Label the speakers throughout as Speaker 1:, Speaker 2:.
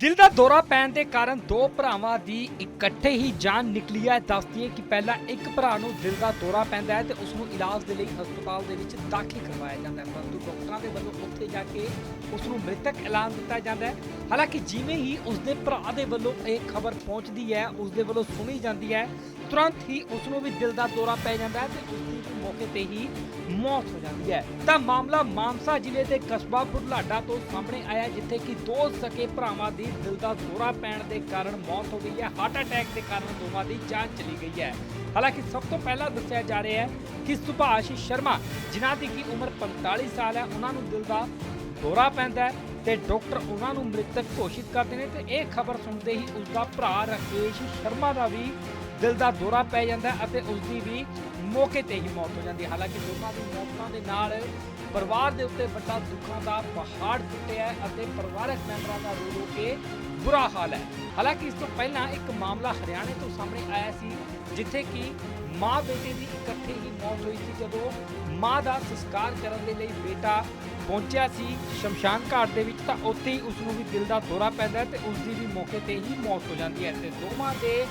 Speaker 1: ਦਿਲ ਦਾ ਦੌਰਾ ਪੈਣ ਦੇ ਕਾਰਨ ਦੋ ਭਰਾਵਾਂ ਦੀ ਇਕੱਠੇ ਹੀ ਜਾਨ ਨਿਕਲੀ ਹੈ। ਦੱਸਦੀ ਹੈ ਕਿ ਪਹਿਲਾਂ ਇੱਕ ਭਰਾ ਨੂੰ ਦਿਲ ਦਾ ਦੌਰਾ ਪੈਂਦਾ ਹੈ ਤੇ ਉਸ ਨੂੰ ਇਲਾਜ ਦੇ ਲਈ ਹਸਪਤਾਲ ਦੇ ਵਿੱਚ ਦਾਖਲ ਕਰਵਾਇਆ ਜਾਂਦਾ ਹੈ, ਪਰੰਤੂ ਡਾਕਟਰਾਂ ਦੇ ਵੱਲੋਂ ਉੱਥੇ ਜਾ ਕੇ ਉਸ ਨੂੰ ਮ੍ਰਿਤਕ ਐਲਾਨ ਦਿੱਤਾ ਜਾਂਦਾ ਹੈ। ਹਾਲਾਂਕਿ ਜਿਵੇਂ ਹੀ ਉਸ ਦੇ ਭਰਾ ਦੇ ਵੱਲੋਂ ਇਹ ਖਬਰ ਪਹੁੰਚਦੀ ਹੈ, ਉਸ ਦੇ ਵੱਲੋਂ ਸੁਣੀ ਜਾਂਦੀ ਹੈ, ਤੁਰੰਤ ਹੀ ਉਸ ਨੂੰ ਵੀ ਦਿਲ ਦਾ ਦੌਰਾ ਪੈ ਜਾਂਦਾ ਹੈ ਤੇ ਉਸ ਦੀ ਮੌਕੇ ਤੇ ਹੀ ਮੌਤ ਹੋ ਜਾਂਦੀ ਹੈ। ਤਾਂ ਮਾਮਲਾ ਮਾਨਸਾ ਜ਼ਿਲ੍ਹੇ ਦੇ ਕਸਬਾ ਬੁਢਲਾਡਾ ਤੋਂ ਸਾਹਮਣੇ ਆਇਆ, ਜਿੱਥੇ ਕਿ ਦੋ ਸਕੇ ਭਰਾਵਾਂ ਦੀ ਦਿਲ ਦਾ ਦੌਰਾ ਪੈਣ ਦੇ ਕਾਰਨ ਮੌਤ ਹੋ ਗਈ ਹੈ। ਹਾਰਟ ਅਟੈਕ ਦੇ ਕਾਰਨ ਦੋਵਾਂ ਦੀ ਜਾਨ ਚਲੀ ਗਈ ਹੈ। ਹਾਲਾਂਕਿ ਸਭ ਤੋਂ ਪਹਿਲਾਂ ਦੱਸਿਆ ਜਾ ਰਿਹਾ ਹੈ ਕਿ ਸੁਭਾਸ਼ ਸ਼ਰਮਾ, ਜਿਨ੍ਹਾਂ ਦੀ ਕੀ ਉਮਰ 45 ਸਾਲ ਹੈ, ਉਹਨਾਂ ਨੂੰ ਦਿਲ ਦਾ ਦੌਰਾ ਪੈਂਦਾ ਹੈ ਤੇ ਡਾਕਟਰ ਉਹਨਾਂ ਨੂੰ ਮ੍ਰਿਤਕ ਘੋਸ਼ਿਤ ਕਰਦੇ ਨੇ ਤੇ ਇਹ ਖਬਰ ਸੁਣਦੇ ਹੀ ਉਸ ਦਾ ਭਰਾ ਰਾਕੇਸ਼ ਸ਼ਰਮਾ ਦਾ ਵੀ ਦਿਲ ਦਾ ਦੌਰਾ ਪੈ ਜਾਂਦਾ ਅਤੇ ਉਸ ਦੀ ਵੀ ਮੌਕੇ ਤੇ ਹੀ ਮੌਤ ਹੋ ਜਾਂਦੀ ਹੈ। ਹਾਲਾਂਕਿ ਦੋਨਾਂ ਦੀ ਮੌਤਾਂ ਦੇ ਨਾਲ ਪਰਿਵਾਰ ਦੇ ਉੱਤੇ ਵੱਡਾ ਦੁੱਖਾਂ ਦਾ ਪਹਾੜ ਟੁੱਟਿਆ ਅਤੇ ਪਰਿਵਾਰਕ ਮੈਂਬਰਾਂ ਦਾ ਰੋ ਰੋ ਕੇ ਬੁਰਾ ਹਾਲ ਹੈ। ਹਾਲਾਂਕਿ ਇਸ ਤੋਂ ਪਹਿਲਾਂ ਇੱਕ ਮਾਮਲਾ ਹਰਿਆਣੇ ਤੋਂ ਸਾਹਮਣੇ ਆਇਆ ਸੀ, ਜਿੱਥੇ ਕਿ ਮਾਂ ਬੇਟੇ ਦੀ ਇਕੱਠੇ ਹੀ ਮੌਤ ਹੋਈ ਸੀ। ਜਦੋਂ ਮਾਂ ਦਾ ਸੰਸਕਾਰ ਕਰਨ ਦੇ ਲਈ ਬੇਟਾ ਪਹੁੰਚਿਆ ਸੀ ਸ਼ਮਸ਼ਾਨ ਘਾਟ ਦੇ ਵਿੱਚ, ਤਾਂ ਉੱਥੇ ਹੀ ਉਸ ਨੂੰ ਵੀ ਦਿਲ ਦਾ ਦੌਰਾ ਪੈਂਦਾ ਹੈ ਤੇ ਉਸ ਦੀ ਵੀ ਮੌਕੇ ਤੇ ਹੀ ਮੌਤ ਹੋ ਜਾਂਦੀ ਹੈ। ਤੇ ਦੋਵਾਂ ਦੇ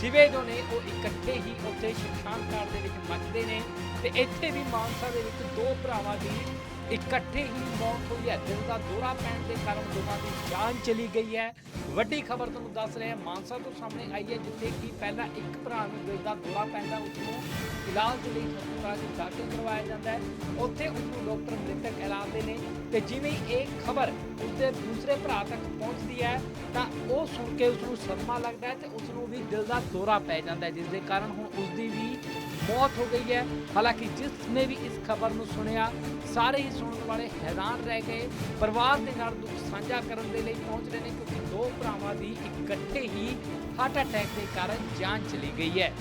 Speaker 1: ਸਿਵੇ ਜੋ ਨੇ ਉਹ ਇਕੱਠੇ ਹੀ ਉੱਥੇ ਸ਼ਮਸ਼ਾਨ ਘਾਟ ਦੇ ਵਿੱਚ ਮੱਚਦੇ ਨੇ ਤੇ ਇੱਥੇ ਵੀ ਮਾਨਸਾ ਦੇ ਵਿੱਚ ਦੋ ਭਰਾਵਾਂ ਦੀ ਇਕੱਠੇ ਹੀ ਮੌਤ ਹੋਈ ਹੈ। ਦਿਲ ਦਾ ਦੌਰਾ ਪੈਣ ਦੇ ਕਾਰਨ ਦੋਵਾਂ ਦੀ ਜਾਨ ਚਲੀ ਗਈ ਹੈ। ਵੱਡੀ ਖਬਰ ਤੁਹਾਨੂੰ ਦੱਸ ਰਹੇ ਹਾਂ, ਮਾਨਸਾ ਤੋਂ ਸਾਹਮਣੇ ਆਈ ਹੈ, ਜਿੱਥੇ ਕਿ ਪਹਿਲਾਂ ਇੱਕ ਭਰਾ ਨੂੰ ਦਿਲ ਦਾ ਦੌਰਾ ਪੈਂਦਾ ਉਸ ਨੂੰ ਇਲਾਜ ਦੇ ਲਈ ਹਸਪਤਾਲ ਵਿੱਚ ਦਾਖਲ ਕਰਵਾਇਆ ਜਾਂਦਾ ਹੈ। ਉੱਥੇ ਉਸ ਨੂੰ ਡਾਕਟਰ ਮ੍ਰਿਤਕ ਐਲਾਨਦੇ ਨੇ ਤੇ ਜਿਵੇਂ ਇਹ ਖਬਰ ਉਸਦੇ ਦੂਸਰੇ ਭਰਾ ਤੱਕ ਪਹੁੰਚਦੀ ਹੈ, ਤਾਂ ਉਹ ਸੁਣ ਕੇ ਉਸ ਨੂੰ ਸਦਮਾ ਲੱਗਦਾ ਹੈ ਤੇ ਉਸ ਨੂੰ ਵੀ ਦਿਲ ਦਾ ਦੌਰਾ ਪੈ ਜਾਂਦਾ ਹੈ, ਜਿਸ ਦੇ ਕਾਰਨ ਹੁਣ ਉਸ ਦੀ ਵੀ ਮੌਤ ਹੋ ਗਈ ਹੈ। ਹਾਲਾਂਕਿ ਜਿਸ ਨੇ ਵੀ ਇਸ ਖਬਰ ਨੂੰ ਸੁਣਿਆ ਸਾਰੇ ਹੀ ਸੁਣਨ ਵਾਲੇ ਹੈਰਾਨ ਰਹਿ ਗਏ ਪਰਿਵਾਰ ਦੇ ਨਾਲ ਦੁੱਖ ਸਾਂਝਾ ਕਰਨ ਦੇ ਲਈ ਪਹੁੰਚ ਰਹੇ ਨੇ ਕਿਉਂਕਿ ਦੋ ਭਰਾਵਾਂ ਦੀ ਇਕੱਠੇ ਹੀ ਹਾਰਟ ਅਟੈਕ ਦੇ ਕਾਰਨ ਜਾਨ ਚਲੀ ਗਈ ਹੈ।